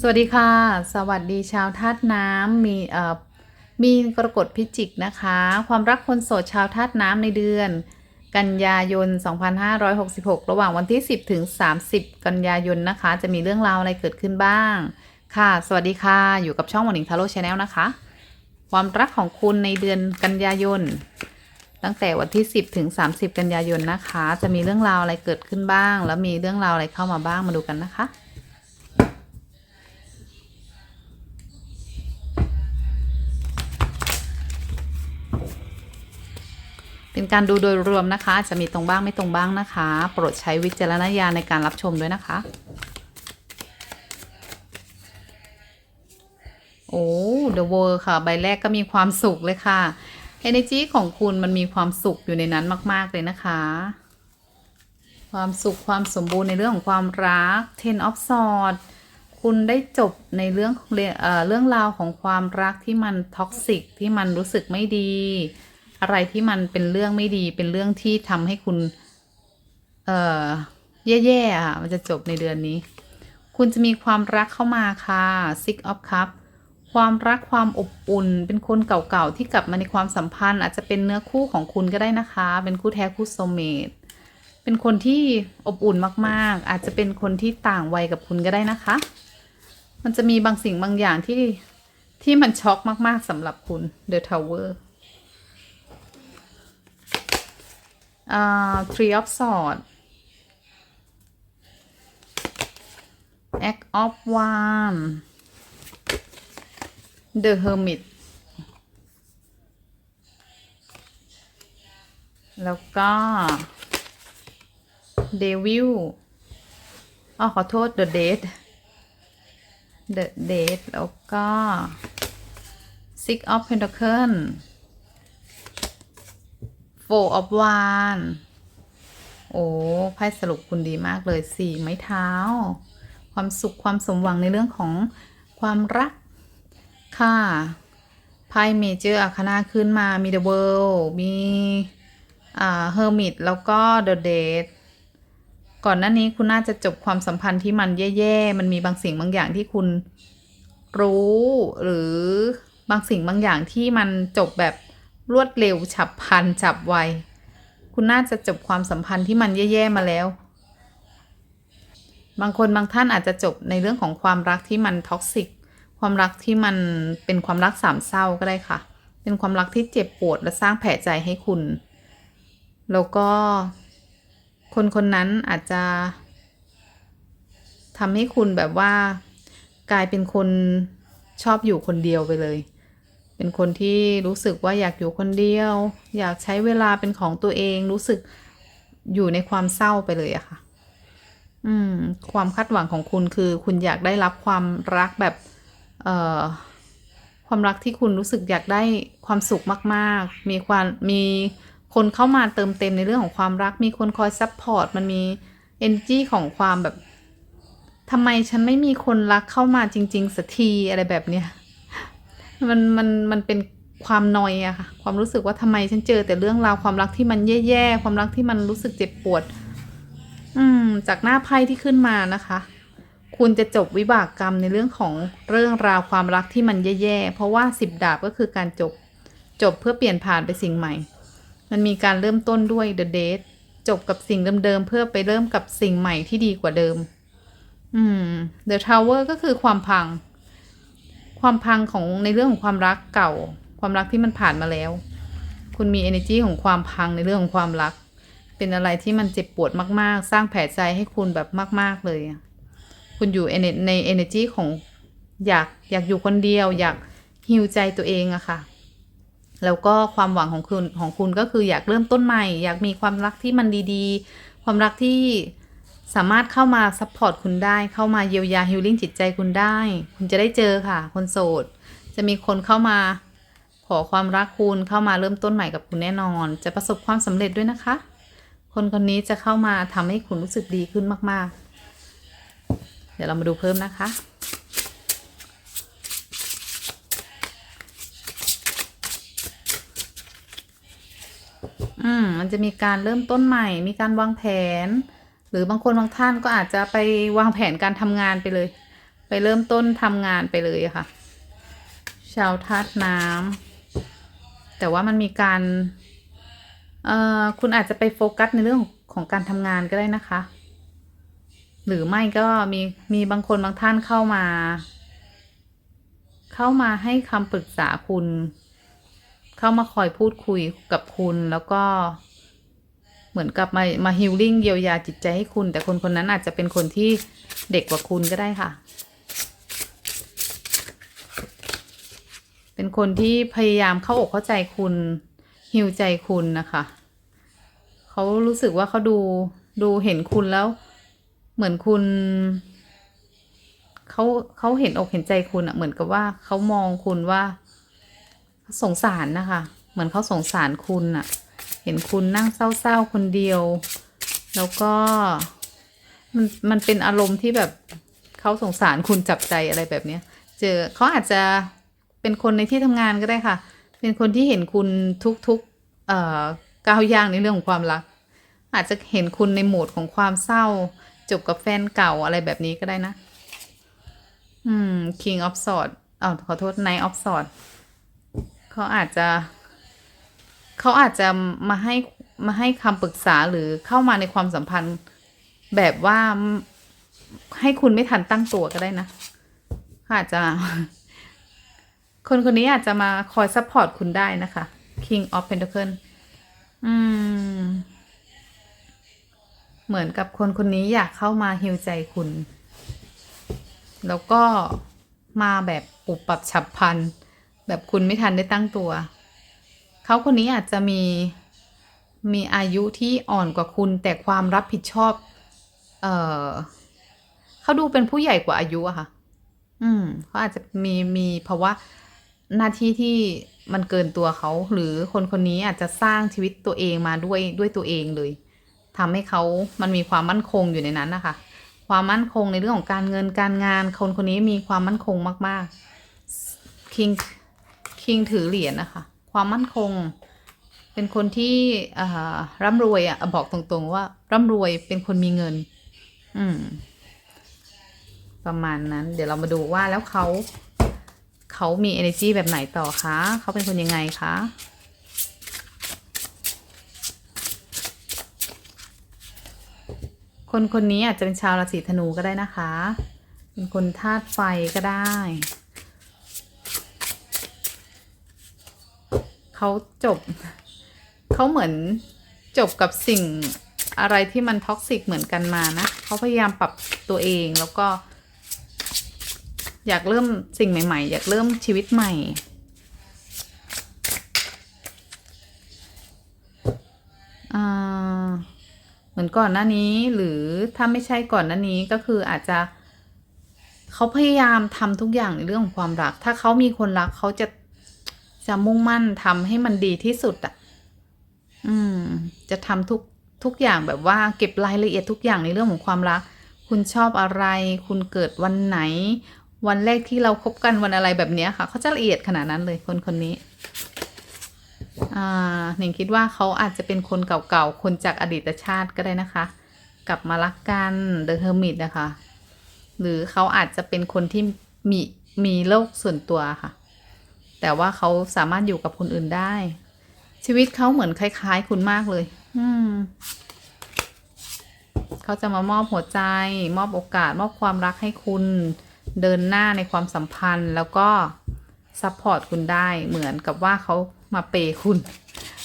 สวัสดีค่ะ สวัสดีชาวธาตุน้ำมีเอ่อมีกรกฎพิจิกนะคะ ความรักคนโสดชาวธาตุน้ำในเดือน กันยายน 2566 ระหว่างวันที่ 10 ถึง 30 กันยายนนะคะ จะมีเรื่องราวอะไรเกิดขึ้นบ้าง ค่ะ สวัสดีค่ะ อยู่กับช่องวันนิงทาโร่ชาแนลนะคะ ความรักของคุณในเดือนกันยายน ตั้งแต่วันที่ 10 ถึง 30 กันยายนนะคะ จะมีเรื่องราวอะไรเกิดขึ้นบ้าง แล้วมีเรื่องราวอะไรเข้ามาบ้างมาดูกันนะคะ เป็นการดูโดยรวมนะคะ จะมีตรงบ้างไม่ตรงบ้างนะคะ โปรดใช้วิจารณญาณในการรับชมด้วยนะคะ โอ้ The World ค่ะ ใบแรกก็มีความสุขเลยค่ะ Energy ของคุณมันมีความสุขอยู่ในนั้นมาก ๆ เลยนะคะ ความสุขความสมบูรณ์ในเรื่องของความรัก Ten of Swords คุณได้จบในเรื่องเอเรื่องราวของความรักที่มันท็อกซิกที่มันรู้สึกไม่ดี อะไรที่มันเป็นเรื่องไม่ดีเป็นเรื่องที่ทำให้คุณ เอ่อแย่ๆอะค่ะมันจะจบในเดือนนี้ คุณจะมีความรักเข้ามาค่ะ Six of Cups ความรักความอบอุ่น เป็นคนเก่าๆที่กลับมาในความสัมพันธ์ อาจจะเป็นเนื้อคู่ของคุณก็ได้นะคะ เป็นคู่แท้คู่โซเมตเป็นคนที่อบอุ่นมากๆ อาจจะเป็นคนที่ต่างวัยกับคุณก็ได้นะคะ มันจะมีบางสิ่งบางอย่างที่ที่มันช็อกมากๆสำหรับคุณ The Tower อ่า Three of Swords Act of One The Hermit แล้วก็ Devil อ๋อขอโทษ The Dead The Dead แล้วก็ Six of Pentacle Four of w a n โอ้ไพ่สรุปคุณดีมากเลยสี่ไม้เท้า ความสุขความสมหวังในเรื่องของความรักค่ะไพ่เมเจอร์อาคานาขึ้นมามี The World มีอ่า Hermit แล้วก็ The Dead ก่อนหน้านี้คุณน่าจะจบความสัมพันธ์ที่มันแย่ๆ มันมีบางสิ่งบางอย่างที่คุณรู้ หรือบางสิ่งบางอย่างที่มันจบแบบ รวดเร็วฉับพลันฉับไว คุณน่าจะจบความสัมพันธ์ที่มันแย่ๆมาแล้ว บางคนบางท่านอาจจะจบในเรื่องของความรักที่มันท็อกซิก ความรักที่มันเป็นความรักสามเศร้าก็ได้ค่ะ เป็นความรักที่เจ็บปวดและสร้างแผลใจให้คุณ แล้วก็คนคนนั้นอาจจะทำให้คุณแบบว่ากลายเป็นคนชอบอยู่คนเดียวไปเลย เป็นคนที่รู้สึกว่าอยากอยู่คนเดียว อยากใช้เวลาเป็นของตัวเองรู้สึกอยู่ในความเศร้าไปเลยอะค่ะ อืม ความคาดหวังของคุณคือ คุณอยากได้รับความรักแบบ เอ่อ ความรักที่คุณรู้สึกอยากได้ความสุขมากๆ มีความมีคนเข้ามาเติมเต็มในเรื่องของความรัก มีคนคอยซัพพอร์ตมันมี energy ของความแบบทำไมฉันไม่มีคนรักเข้ามาจริง ๆสักทีอะไรแบบเนี้ย มันมันมันเป็นความนอยอะค่ะ ความรู้สึกว่าทำไมฉันเจอแต่เรื่องราวความรักที่มันแย่ๆ ความรักที่มันรู้สึกเจ็บปวด อืม จากหน้าไพ่ที่ขึ้นมานะคะ คุณจะจบวิบากกรรมในเรื่องของเรื่องราวความรักที่มันแย่ๆ เพราะว่าสิบดาบก็คือการจบ จบเพื่อเปลี่ยนผ่านไปสิ่งใหม่ มันมีการเริ่มต้นด้วย The Date จบกับสิ่งเดิมๆ เพื่อไปเริ่มกับสิ่งใหม่ที่ดีกว่าเดิม อืม The Tower ก็คือความพัง ความพังของในเรื่องของความรักเก่า ความรักที่มันผ่านมาแล้ว คุณมี energy ของความพังในเรื่องของความรัก เป็นอะไรที่มันเจ็บปวดมาก ๆ สร้างแผลใจให้คุณแบบมาก ๆ เลย คุณอยู่ใน energy ของอยากอยากอยู่คนเดียว อยากฮิวใจตัวเองอะค่ะ แล้วก็ความหวังของคุณของคุณก็คืออยากเริ่มต้นใหม่ อยากมีความรักที่มันดีๆ ความรักที่ สามารถเข้ามาซัพพอร์ตคุณได้ เข้ามาเยียวยาฮิลลิ่งจิตใจคุณได้ คุณจะได้เจอค่ะ คนโสด จะมีคนเข้ามา ขอความรักคุณ เข้ามาเริ่มต้นใหม่กับคุณแน่นอน จะประสบความสำเร็จด้วยนะคะ คนคนนี้จะเข้ามาทำให้คุณรู้สึกดีขึ้นมาก ๆ เดี๋ยวเรามาดูเพิ่มนะคะ อืม มันจะมีการเริ่มต้นใหม่ มีการวางแผน หรือบางคนบางท่านก็อาจจะไปวางแผนการทำงานไปเลย ไปเริ่มต้นทำงานไปเลยค่ะ ชาวธาตุน้ำแต่ว่ามันมีการเอ่อคุณอาจจะไปโฟกัสในเรื่องของการทำงานก็ได้นะคะ หรือไม่ก็มีมีบางคนบางท่านเข้ามา เข้ามาให้คำปรึกษาคุณ เข้ามาคอยพูดคุยกับคุณแล้วก็ เหมือนกับมามาฮิลลิ่งเยียวยาจิตใจให้คุณ แต่คนคนนั้นอาจจะเป็นคนที่เด็กกว่าคุณก็ได้ค่ะ เป็นคนที่พยายามเข้าอกเข้าใจคุณฮิวใจคุณนะคะเขารู้สึกว่าเขาดูดูเห็นคุณแล้ว เหมือนคุณเขาเขาเห็นอกเห็นใจคุณอะเหมือนกับว่าเขามองคุณว่าสงสารนะคะ เหมือนเขาสงสารคุณอะ เห็นคุณนั่งเศร้าๆคนเดียว แล้วก็มันมันเป็นอารมณ์ที่แบบเขาสงสารคุณจับใจอะไรแบบเนี้ย เจอเขาอาจจะเป็นคนในที่ทำงานก็ได้ค่ะ เป็นคนที่เห็นคุณทุกๆเอ่อก้าวย่างในเรื่องของความรัก อาจจะเห็นคุณในโหมดของความเศร้า จบกับแฟนเก่าอะไรแบบนี้ก็ได้นะ อืม King of Swords อ้าขอโทษ Knight of Swords เขาอาจจะ เขาอาจจะมาให้มาให้คำปรึกษาหรือเข้ามาในความสัมพันธ์แบบว่าให้คุณไม่ทันตั้งตัวก็ได้นะเขาอาจจะ คนคนนี้อาจจะมาคอยซัพพอร์ตคุณได้นะคะ King of Pentacle อืม เหมือนกับคนคนนี้อยากเข้ามาฮิวใจคุณ แล้วก็มาแบบปุบปับฉับพลัน แบบคุณไม่ทันได้ตั้งตัว เขาคนนี้อาจจะมีมีอายุที่อ่อนกว่าคุณ แต่ความรับผิดชอบ เออเขาดูเป็นผู้ใหญ่กว่าอายุอะค่ะ อืมเขาอาจจะมีมีเพราะว่าหน้าที่ที่มันเกินตัวเขา หรือคนคนนี้อาจจะสร้างชีวิตตัวเองมาด้วยด้วยตัวเองเลยทำให้เขามันมีความมั่นคงอยู่ในนั้นนะคะ ความมั่นคงในเรื่องของการเงินการงาน คนคนนี้มีความมั่นคงมาก ๆ คิงคิงถือเหรียญนะคะ ความมั่นคง เป็นคนที่ร่ำรวยอะบอกตรงๆว่า ร่ำรวยเป็นคนมีเงิน อืม ประมาณนั้น เดี๋ยวเรามาดูว่าแล้วเขาเขามี energy แบบไหนต่อคะ เขาเป็นคนยังไงคะคนคนนี้อาจจะเป็นชาวราศีธนูก็ได้นะคะ เป็นคนธาตุไฟก็ได้ เขาจบ เขาเหมือนจบกับสิ่งอะไรที่มันท็อกซิกเหมือนกันมานะเขาพยายามปรับตัวเองแล้วก็ อยากเริ่มสิ่งใหม่ ๆ อยากเริ่มชีวิตใหม่ เหมือนก่อนหน้านี้หรือถ้าไม่ใช่ก่อนหน้านี้ก็คืออาจจะเขาพยายามทำทุกอย่างในเรื่องของความรัก ถ้าเขามีคนรักเขาจะ จะมุ่งมั่นทำให้มันดีที่สุดอะ อืม จะทำทุกทุกอย่างแบบว่าเก็บรายละเอียดทุกอย่างในเรื่องของความรัก คุณชอบอะไร คุณเกิดวันไหน วันแรกที่เราคบกันวันอะไรแบบนี้ค่ะ เขาจะละเอียดขนาดนั้นเลยคนคนนี้ อ่าหนิงคิดว่าเขาอาจจะเป็นคนเก่าๆ คนจากอดีตชาติก็ได้นะคะ กลับมารักกันเดอะเฮอร์มิตนะคะ หรือเขาอาจจะเป็นคนที่มีมีโลกส่วนตัวค่ะ แต่ว่าเขาสามารถอยู่กับคนอื่นได้ ชีวิตเขาเหมือนคล้าย ๆ คุณมากเลย อืมเขาจะมามอบหัวใจ มอบโอกาส มอบความรักให้คุณเดินหน้าในความสัมพันธ์ แล้วก็ซัพพอร์ตคุณได้ เหมือนกับว่าเขามาเปย์คุณ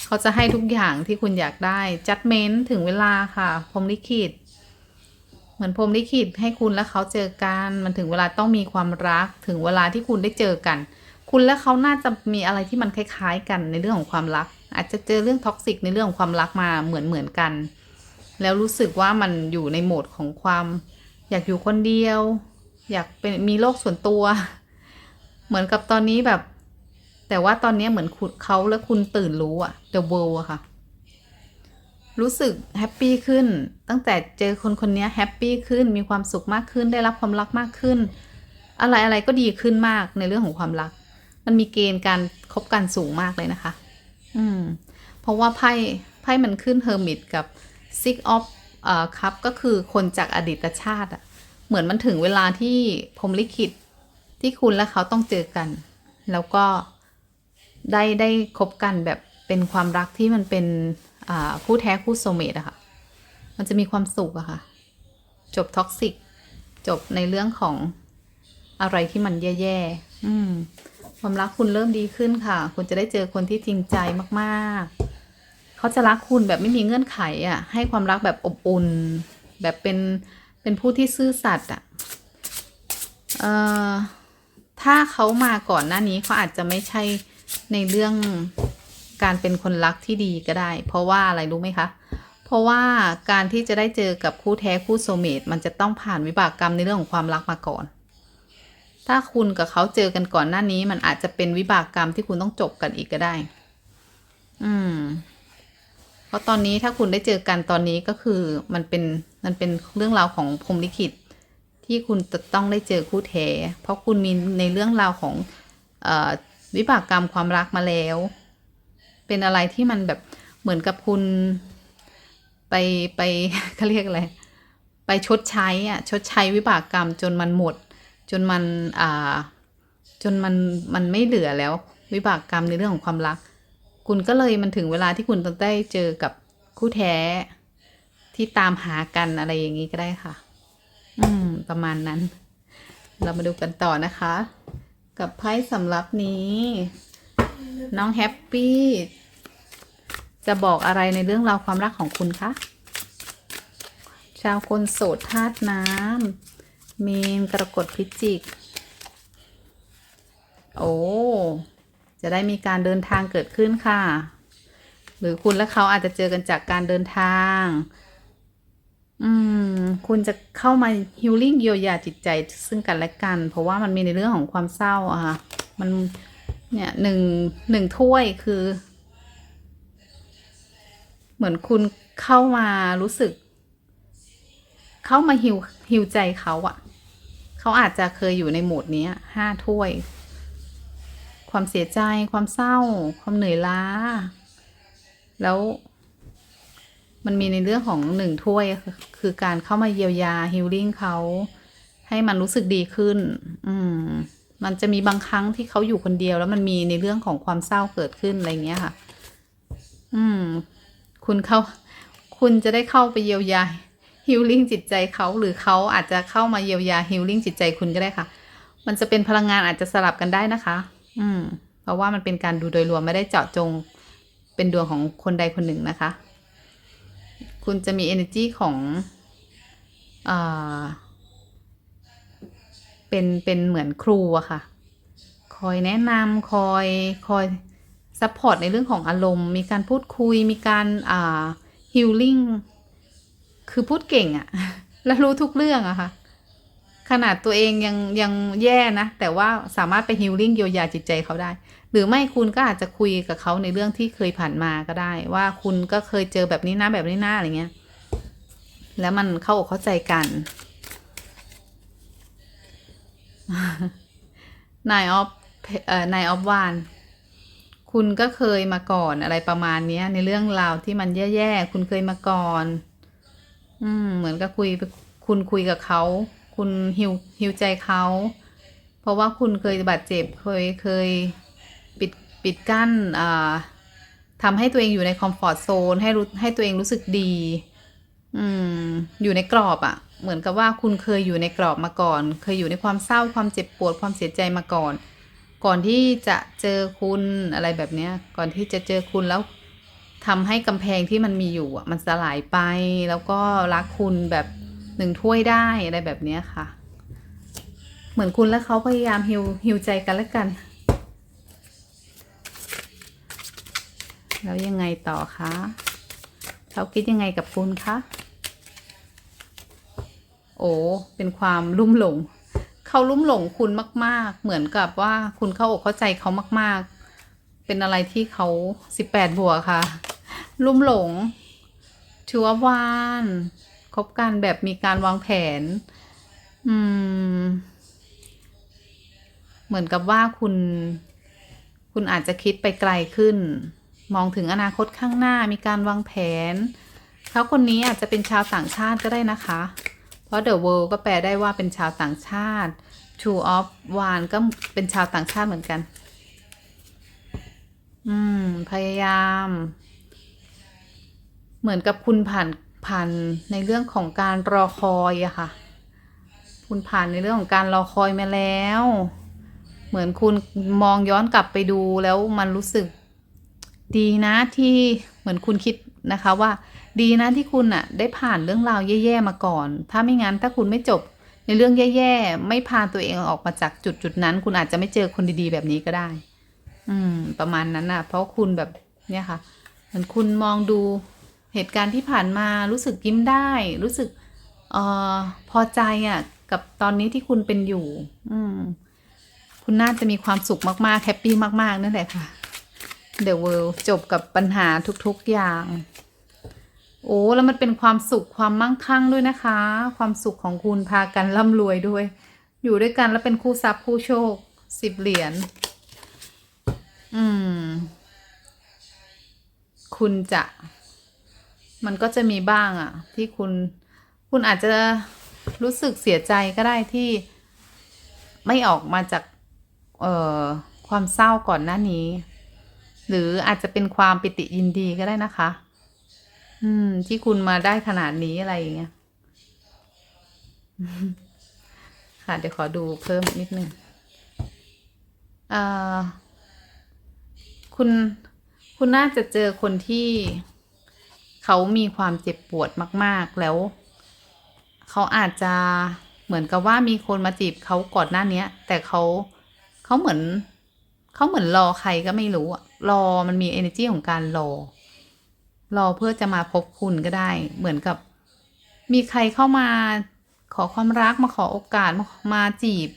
เขาจะให้ทุกอย่างที่คุณอยากได้ จัดเมนถึงเวลาค่ะ พรมลิขิตเหมือนพรมลิขิตให้คุณและเขาเจอกัน มันถึงเวลาต้องมีความรัก ถึงเวลาที่คุณได้เจอกัน คุณและเขาน่าจะมีอะไรที่มันคล้ายๆ กันในเรื่องของความรัก อาจจะเจอเรื่องท็อกซิกในเรื่องของความรักมาเหมือนเหมือนๆกัน แล้วรู้สึกว่ามันอยู่ในโหมดของความ อยากอยู่คนเดียว อยากเป็นมีโลกส่วนตัว เหมือนกับตอนนี้แบบ แต่ว่าตอนนี้เหมือนคุณเขาและคุณตื่นรู้อะ The World อะค่ะ รู้สึกแฮปปี้ขึ้น ตั้งแต่เจอคนคนนี้แฮปปี้ขึ้นมีความสุขมากขึ้นได้รับความรักมากขึ้น อะไรอะไรก็ดีขึ้นมากในเรื่องของความรัก มันมีเกณฑ์การคบกันสูงมากเลยนะคะ อืม เพราะว่าไพ่ไพ่มันขึ้นเฮอร์มิตกับ Six of เอ่อคัพก็คือคนจากอดีตชาติอะเหมือนมันถึงเวลาที่พรมลิขิตที่คุณและเขาต้องเจอกัน แล้วก็ได้ได้คบกันแบบเป็นความรักที่มันเป็นคู่แท้คู่โซเมตอะค่ะ มันจะมีความสุขอะค่ะ จบท็อกซิก จบในเรื่องของอะไรที่มันแย่ๆ อืม ความรักคุณเริ่มดีขึ้นค่ะ คุณจะได้เจอคนที่จริงใจมากๆ เขาจะรักคุณแบบไม่มีเงื่อนไขอะ ให้ความรักแบบอบอุ่น แบบเป็นเป็นผู้ที่ซื่อสัตย์อะเอ่อถ้าเขามาก่อนหน้านี้เขาอาจจะไม่ใช่ในเรื่องการเป็นคนรักที่ดีก็ได้ เพราะว่าอะไรรู้ไหมคะ เพราะว่าการที่จะได้เจอกับคู่แท้คู่โซเมตมันจะต้องผ่านวิบากกรรมในเรื่องของความรักมาก่อน ถ้าคุณกับเขาเจอกันก่อนหน้านี้ มันอาจจะเป็นวิบากกรรมที่คุณต้องจบกันอีกก็ได้ อืม เพราะตอนนี้ถ้าคุณได้เจอกันตอนนี้ก็คือมันเป็นมันเป็นเรื่องราวของพรหมลิขิต ที่คุณจะต้องได้เจอคู่แท้เพราะคุณมีในเรื่องราวของออวิบากกรรมความรักมาแล้ว เป็นอะไรที่มันแบบเหมือนกับคุณ ไปไปเขาเรียกอะไรไปชดใช้อะชดใช้วิบากกรรมจนมันหมด จนมันอ่าจนมันมันไม่เหลือแล้ว วิบากกรรมในเรื่องของความรัก คุณก็เลยมันถึงเวลาที่คุณต้องได้เจอกับคู่แท้ที่ตามหากันอะไรอย่างนี้ก็ได้ค่ะ อืม ประมาณนั้น เรามาดูกันต่อนะคะ กับไพ่สำรับนี้ น้องแฮปปี้จะบอกอะไรในเรื่องราวความรักของคุณคะ ชาวคนโสดธาตุน้ำ มีนกรกฎพิจิก โอ้ จะได้มีการเดินทางเกิดขึ้นค่ะ หรือคุณและเขาอาจจะเจอกันจากการเดินทาง อืม คุณจะเข้ามาฮิลลิ่งเยียวยาจิตใจซึ่งกันและกัน เพราะว่ามันมีในเรื่องของความเศร้าอะค่ะ มัน เนี่ยหนึ่งหนึ่งถ้วยคือ เหมือนคุณเข้ามารู้สึก เข้ามาฮิวฮิวใจเขาอะเขาอาจจะเคยอยู่ในโหมดนี้ห้าถ้วย ความเสียใจความเศร้า ความเหนื่อยล้า แล้วมันมีในเรื่องของหนึ่งถ้วยคือคือการเข้ามาเยียวยาฮิลลิ่งเขา ให้มันรู้สึกดีขึ้น อืม มันจะมีบางครั้งที่เขาอยู่คนเดียว แล้วมันมีในเรื่องของความเศร้าเกิดขึ้นอะไรเงี้ยค่ะ อืม คุณเข้า คุณจะได้เข้าไปเยียวยา ฮิลลิ่งจิตใจเขาหรือเขาอาจจะเข้ามาเยียวยาฮิลลิ่งจิตใจคุณก็ได้ค่ะ มันจะเป็นพลังงานอาจจะสลับกันได้นะคะ อืม เพราะว่ามันเป็นการดูโดยรวมไม่ได้เจาะจงเป็นดวงของคนใดคนหนึ่งนะคะ คุณจะมี energy ของอ่าเป็นเป็นเหมือนครูอะค่ะ คอยแนะนำคอยคอยซัพพอร์ตในเรื่องของอารมณ์ มีการพูดคุย มีการอ่าฮิลลิ่ง คือพูดเก่งอะและรู้ทุกเรื่องอะค่ะ ขนาดตัวเองยังยังแย่นะ แต่ว่าสามารถไปฮิลลิ่งเยียวยาจิตใจเขาได้ หรือไม่คุณก็อาจจะคุยกับเขาในเรื่องที่เคยผ่านมาก็ได้ ว่าคุณก็เคยเจอแบบนี้นะแบบนี้นะอะไรเงี้ย แล้วมันเข้าอกเข้าใจกัน นายออฟเอ่อนายออฟวานคุณก็เคยมาก่อนอะไรประมาณนี้ในเรื่องราวที่มันแย่ๆ คุณเคยมาก่อน อืม เหมือนกับคุยคุณคุยกับเขา คุณฮิวฮิวใจเขา เพราะว่าคุณเคยบาดเจ็บเคยเคยปิดปิดกั้นอ่าทำให้ตัวเองอยู่ในคอมฟอร์ทโซนให้รู้ให้ตัวเองรู้สึกดี อืม อยู่ในกรอบอะ่ะ เหมือนกับว่าคุณเคยอยู่ในกรอบมาก่อน เคยอยู่ในความเศร้าความเจ็บปวดความเสียใจมาก่อน ก่อนที่จะเจอคุณอะไรแบบเนี้ย ก่อนที่จะเจอคุณแล้ว ทำให้กำแพงที่มันมีอยู่อะมันสลายไปแล้วก็รักคุณแบบหนึ่งถ้วยได้อะไรแบบเนี้ยค่ะ เหมือนคุณและเขาพยายามฮิวฮิวใจกันและกัน แล้วยังไงต่อคะเขาคิดยังไงกับคุณคะโอ้เป็นความลุ่มหลงเขาลุ่มหลงคุณมาก ๆ เหมือนกับว่าคุณเข้าอกเข้าใจเขามาก ๆ เป็นอะไรที่เขาสิบแปดบวกค่ะ ลุ่มหลงถือว่าวานคบกันแบบมีการวางแผน อืม เหมือนกับว่าคุณ คุณอาจจะคิดไปไกลขึ้น มองถึงอนาคตข้างหน้ามีการวางแผน เขาคนนี้อาจจะเป็นชาวต่างชาติก็ได้นะคะ เพราะ the world ก็แปลได้ว่าเป็นชาวต่างชาติ two of one ก็เป็นชาวต่างชาติเหมือนกัน อืม พยายาม เหมือนกับคุณผ่านผ่านในเรื่องของการรอคอยอะค่ะ คุณผ่านในเรื่องของการรอคอยมาแล้ว เหมือนคุณมองย้อนกลับไปดูแล้วมันรู้สึกดีนะที่เหมือนคุณคิดนะคะว่า ดีนะที่คุณอะได้ผ่านเรื่องราวแย่ๆมาก่อน ถ้าไม่งั้นถ้าคุณไม่จบในเรื่องแย่ๆ ไม่พาตัวเองออกมาจากจุดจุดๆนั้น คุณอาจจะไม่เจอคนดีๆแบบนี้ก็ได้ อืม ประมาณนั้นน่ะ เพราะคุณแบบเนี่ยค่ะ เหมือนคุณมองดู เหตุการณ์ที่ผ่านมารู้สึกยิ้มได้ รู้สึกเออพอใจอะ กับตอนนี้ที่คุณเป็นอยู่ อืม คุณน่าจะมีความสุขมากๆแฮปปี้มากๆนั่นแหละค่ะ The World จบกับปัญหาทุกๆอย่าง โอ้แล้วมันเป็นความสุขความมั่งคั่งด้วยนะคะ ความสุขของคุณพากันร่ำรวยด้วย อยู่ด้วยกันแล้วเป็นคู่ทรัพย์คู่โชคสิบเหรียญอืม คุณจะ มันก็จะมีบ้างอะที่คุณคุณอาจจะรู้สึกเสียใจก็ได้ที่ไม่ออกมาจากเอ่อความเศร้าก่อนหน้านี้ หรืออาจจะเป็นความปิติยินดีก็ได้นะคะ อืม ที่คุณมาได้ขนาดนี้อะไรอย่างเงี้ยค่ะเดี๋ยวขอดูเพิ่มนิดนึงเอ่อคุณคุณน่าจะเจอคนที่ เขามีความเจ็บปวดมาก ๆ แล้ว เขาอาจจะเหมือนกับว่ามีคนมาจีบเขาก่อนหน้าเนี้ย แต่เขาเขาเหมือนเขาเหมือนรอใครก็ไม่รู้อะรอมันมี energy ของการรอ รอเพื่อจะมาพบคุณก็ได้ เหมือนกับ มีใครเข้ามาขอความรักมาขอโอกาสมามาจีบ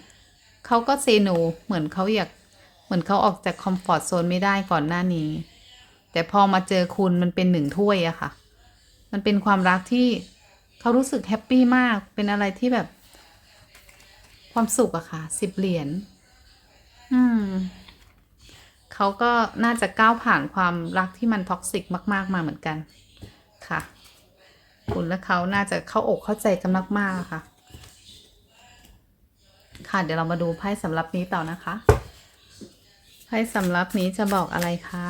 เขาก็เซโนเหมือนเขาอยาก เหมือนเขาออกจากคอมฟอร์ตโซนไม่ได้ก่อนหน้านี้ แต่พอมาเจอคุณมันเป็นหนึ่งถ้วยอะค่ะ มันเป็นความรักที่เขารู้สึกแฮปปี้มาก เป็นอะไรที่แบบ ความสุขอะค่ะ สิบเหรียญ อืม เขาก็น่าจะก้าวผ่านความรักที่มันท็อกซิกมาก ๆ มาเหมือนกัน ค่ะ คุณและเขาน่าจะเข้าอกเข้าใจกันมาก ๆ ค่ะ ค่ะ เดี๋ยวเรามาดูไพ่สำหรับนี้ต่อนะคะ ไพ่สำรับนี้จะบอกอะไรคะ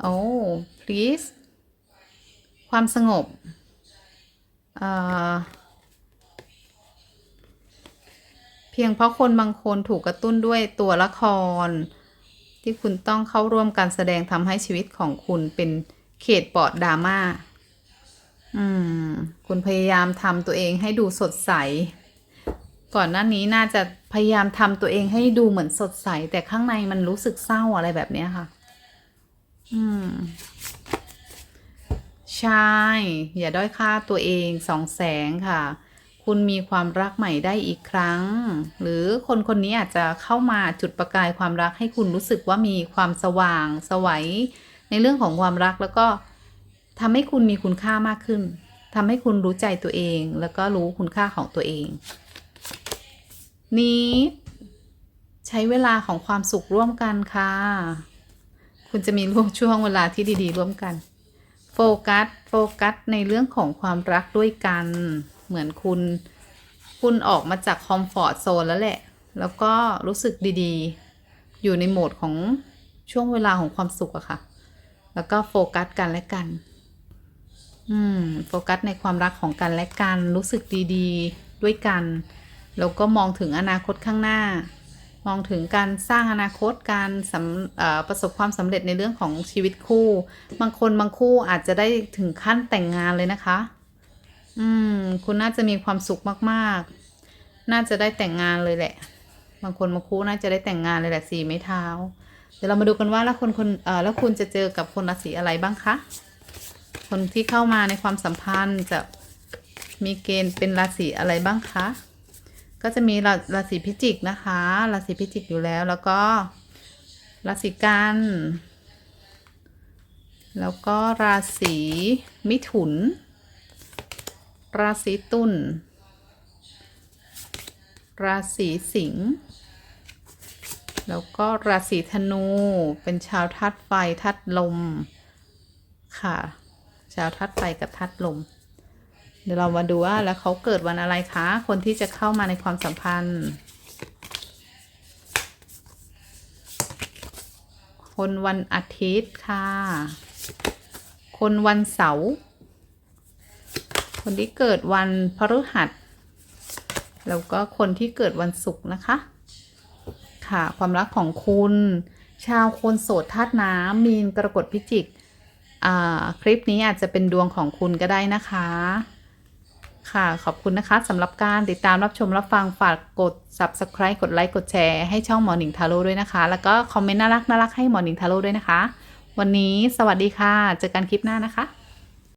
โอ้ please ความสงบเพียงเพราะคนบางคนถูกกระตุ้นด้วยตัวละคร ที่คุณต้องเข้าร่วมการแสดงทำให้ชีวิตของคุณเป็นเขตปลอดดราม่าอืม คุณพยายามทำตัวเองให้ดูสดใส ก่อนหน้านี้น่าจะพยายามทำตัวเองให้ดูเหมือนสดใส แต่ข้างในมันรู้สึกเศร้าอะไรแบบนี้ค่ะ อืม ใช่ อย่าด้อยค่าตัวเองสองแสงค่ะ คุณมีความรักใหม่ได้อีกครั้ง หรือคนคนนี้อาจจะเข้ามาจุดประกายความรักให้คุณรู้สึกว่ามีความสว่างสวัยในเรื่องของความรักแล้วก็ทำให้คุณมีคุณค่ามากขึ้นทำให้คุณรู้ใจตัวเอง แล้วก็รู้คุณค่าของตัวเอง นี้ ใช้เวลาของความสุขร่วมกันค่ะ คุณจะมีร่วมช่วงเวลาที่ดีๆ ร่วมกัน โฟกัส โฟกัสในเรื่องของความรักด้วยกัน เหมือนคุณ คุณออกมาจากคอมฟอร์ตโซนแล้วแหละ แล้วก็รู้สึกดีๆ อยู่ในโหมดของช่วงเวลาของความสุขอะค่ะ แล้วก็โฟกัสกันและกัน อืม โฟกัสในความรักของกันและกัน รู้สึกดีๆ ด้วยกัน แล้วก็มองถึงอนาคตข้างหน้า มองถึงการสร้างอนาคตการสำประสบความสำเร็จในเรื่องของชีวิตคู่ บางคนบางคู่อาจจะได้ถึงขั้นแต่งงานเลยนะคะ อืม คุณน่าจะมีความสุขมากๆ น่าจะได้แต่งงานเลยแหละ บางคนบางคู่น่าจะได้แต่งงานเลยแหละสีไม้เท้า เดี๋ยวเรามาดูกันว่าแล้วคนคนเอ่อแล้วคุณจะเจอกับคนราศีอะไรบ้างคะคนที่เข้ามาในความสัมพันธ์จะมีเกณฑ์เป็นราศีอะไรบ้างคะ ก็จะมีราศีพิจิกนะคะราศีพิจิกอยู่แล้วแล้วก็ราศีกัน แล้วก็ราศีมิถุน ราศีตุลราศีสิงห์แล้วก็ราศีธนูเป็นชาวธาตุไฟธาตุลมค่ะ ชาวธาตุไฟกับธาตุลม ดี๋ยวเรามาดูว่าแล้วเขาเกิดวันอะไรคะ คนที่จะเข้ามาในความสัมพันธ์ คนวันอาทิตย์ค่ะ คนวันเสาร์คนที่เกิดวันพฤหัส แล้วก็คนที่เกิดวันศุกร์นะคะ ค่ะ ความรักของคุณ ชาวคนโสดธาตุน้ำมีนกรกฎพิจิกอ่าคลิปนี้อาจจะเป็นดวงของคุณก็ได้นะคะ ค่ะ ขอบคุณนะคะสำหรับการติดตามรับชมรับฟังฝากกด subscribe กดไลค์กดแชร์ให้ช่องหมอหนิงทาโร่ด้วยนะคะ แล้วก็คอมเมนต์น่ารักน่ารักให้หมอหนิงทาโร่ด้วยนะคะ วันนี้สวัสดีค่ะ เจอกันคลิปหน้านะคะ